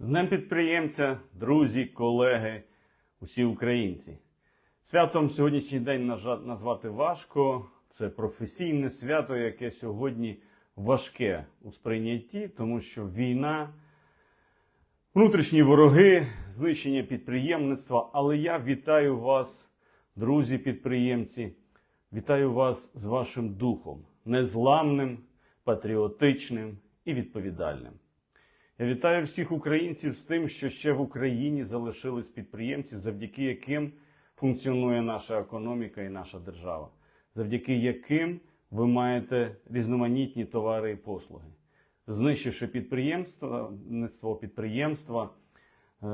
З Днем підприємця, друзі, колеги, усі українці. Святом сьогоднішній день назвати важко. Це професійне свято, яке сьогодні важке у сприйнятті, тому що війна, внутрішні вороги, знищення підприємництва. Але я вітаю вас, друзі підприємці, вітаю вас з вашим духом, незламним, патріотичним і відповідальним. Я вітаю всіх українців з тим, що ще в Україні залишились підприємці, завдяки яким функціонує наша економіка і наша держава, завдяки яким ви маєте різноманітні товари і послуги. Знищивши підприємство, підприємства, е,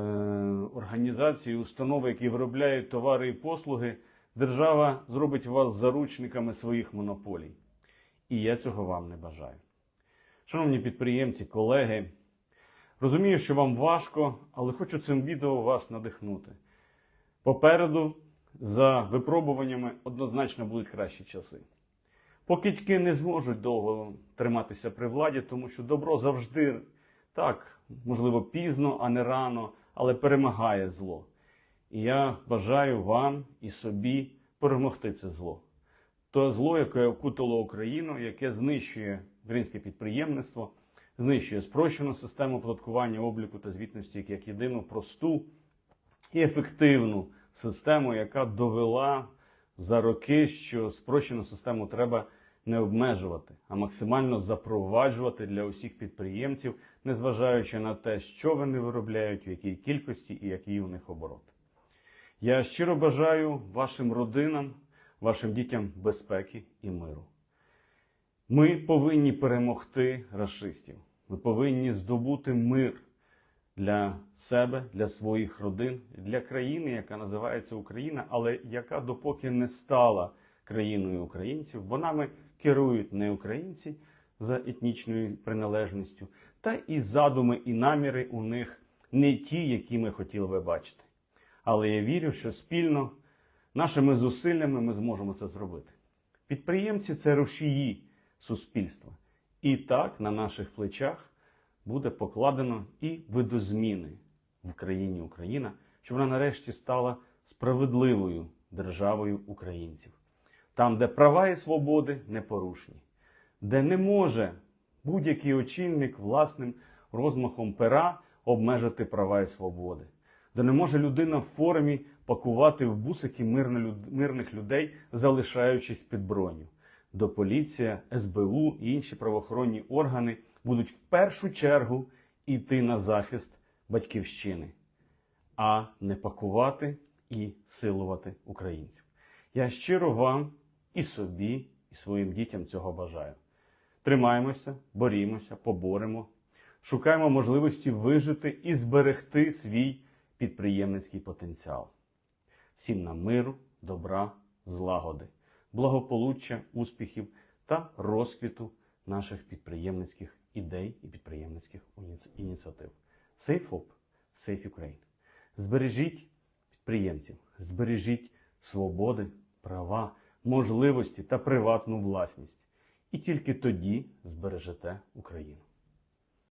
організації, установи, які виробляють товари і послуги, держава зробить вас заручниками своїх монополій. І я цього вам не бажаю. Шановні підприємці, колеги, розумію, що вам важко, але хочу цим відео вас надихнути. Попереду, за випробуваннями, однозначно будуть кращі часи. Покидьки не зможуть довго триматися при владі, тому що добро завжди так, можливо, пізно, а не рано, але перемагає зло. І я бажаю вам і собі перемогти це зло. То зло, яке окутало Україну, яке знищує українське підприємництво, знищує спрощену систему оподаткування, обліку та звітності як єдину просту і ефективну систему, яка довела за роки, що спрощену систему треба не обмежувати, а максимально запроваджувати для усіх підприємців, незважаючи на те, що вони виробляють, в якій кількості і який у них оборот. Я щиро бажаю вашим родинам, вашим дітям безпеки і миру. Ми повинні перемогти расистів. Ми повинні здобути мир для себе, для своїх родин, для країни, яка називається Україна, але яка допоки не стала країною українців, бо нами керують не українці за етнічною приналежністю, та і задуми і наміри у них не ті, які ми хотіли би бачити. Але я вірю, що спільно нашими зусиллями ми зможемо це зробити. Підприємці це рушії суспільства. І так на наших плечах буде покладено і видозміни в країні Україна, щоб вона нарешті стала справедливою державою українців. Там, де права і свободи не порушені, де не може будь-який очільник власним розмахом пера обмежити права і свободи, де не може людина в формі пакувати в бусики мирних людей, залишаючись під броню. До поліція, СБУ і інші правоохоронні органи будуть в першу чергу йти на захист батьківщини, а не пакувати і силувати українців. Я щиро вам і собі, і своїм дітям цього бажаю. Тримаємося, борімося, поборемо, шукаємо можливості вижити і зберегти свій підприємницький потенціал. Всім нам миру, добра, злагоди, благополуччя, успіхів та розквіту наших підприємницьких ідей і підприємницьких ініціатив. Safe Hope, Safe Ukraine. Збережіть підприємців, збережіть свободи, права, можливості та приватну власність. І тільки тоді збережете Україну.